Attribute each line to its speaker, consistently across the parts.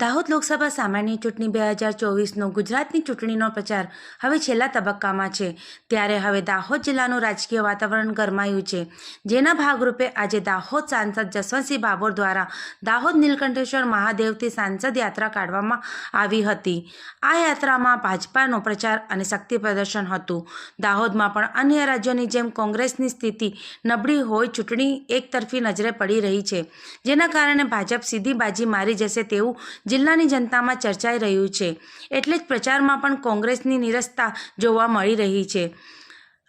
Speaker 1: દાહોદ લોકસભા સામાન્ય ચૂંટણી બે હજાર ચોવીસનો ગુજરાતની ચૂંટણીનો પ્રચાર હવે છેલ્લા તબક્કામાં છે. ત્યારે હવે દાહોદ જિલ્લાનું રાજકીય વાતાવરણ ગરમાયું છે. જેના ભાગરૂપે આજે દાહોદ સાંસદ જસવંતસિંહ બાબોર દ્વારા દાહોદ નીલકંઠેશ્વર મહાદેવથી સાંસદ યાત્રા કાઢવામાં આવી હતી. આ યાત્રામાં ભાજપાનો પ્રચાર અને શક્તિ પ્રદર્શન હતું. દાહોદમાં પણ અન્ય રાજ્યોની જેમ કોંગ્રેસની સ્થિતિ નબળી હોય ચૂંટણી એકતરફી નજરે પડી રહી છે. જેના કારણે ભાજપ સીધી બાજી મારી જશે તેવું જિલ્લાની જનતામાં ચર્ચાઈ રહ્યું છે. એટલે જ પ્રચારમાં પણ કોંગ્રેસની નિરસતા જોવા મળી રહી છે.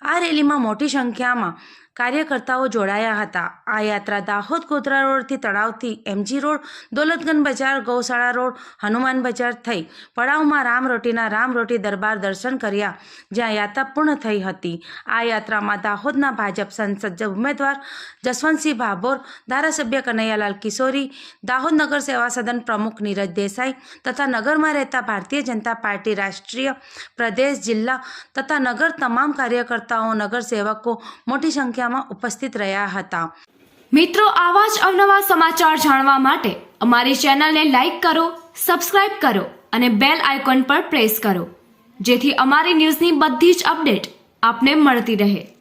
Speaker 1: આ રેલીમાં મોટી સંખ્યામાં કાર્યકર્તાઓ જોડાયા હતા. આ યાત્રા દાહોદ ગોધરા રોડથી તળાવથી એમજી રોડ, દોલતગંજ બજાર, ગૌશાળા રોડ, હનુમાન બજાર થઈ પડાવમાં રામરોટીના રામરોટી દરબાર દર્શન કર્યા, જ્યાં યાત્રા પૂર્ણ થઈ હતી. આ યાત્રામાં દાહોદના ભાજપ સંસદ ઉમેદવાર જસવંતસિંહ ભાભોર, ધારાસભ્ય કનૈયાલાલ કિશોરી, દાહોદ નગર સેવા સદન પ્રમુખ નીરજ દેસાઈ તથા નગરમાં રહેતા ભારતીય જનતા પાર્ટી રાષ્ટ્રીય પ્રદેશ જિલ્લા તથા નગર તમામ કાર્યકર્તાઓ, નગર સેવકો મોટી સંખ્યામાં ઉપસ્થિત રહ્યા હતા.
Speaker 2: મિત્રો, આવા જ અવનવા સમાચાર જાણવા માટે અમારી ચેનલને લાઈક કરો, સબસ્ક્રાઇબ કરો અને બેલ આઇકોન પર પ્રેસ કરો, જેથી અમારી ન્યૂઝની બધી જ અપડેટ આપને મળતી રહે.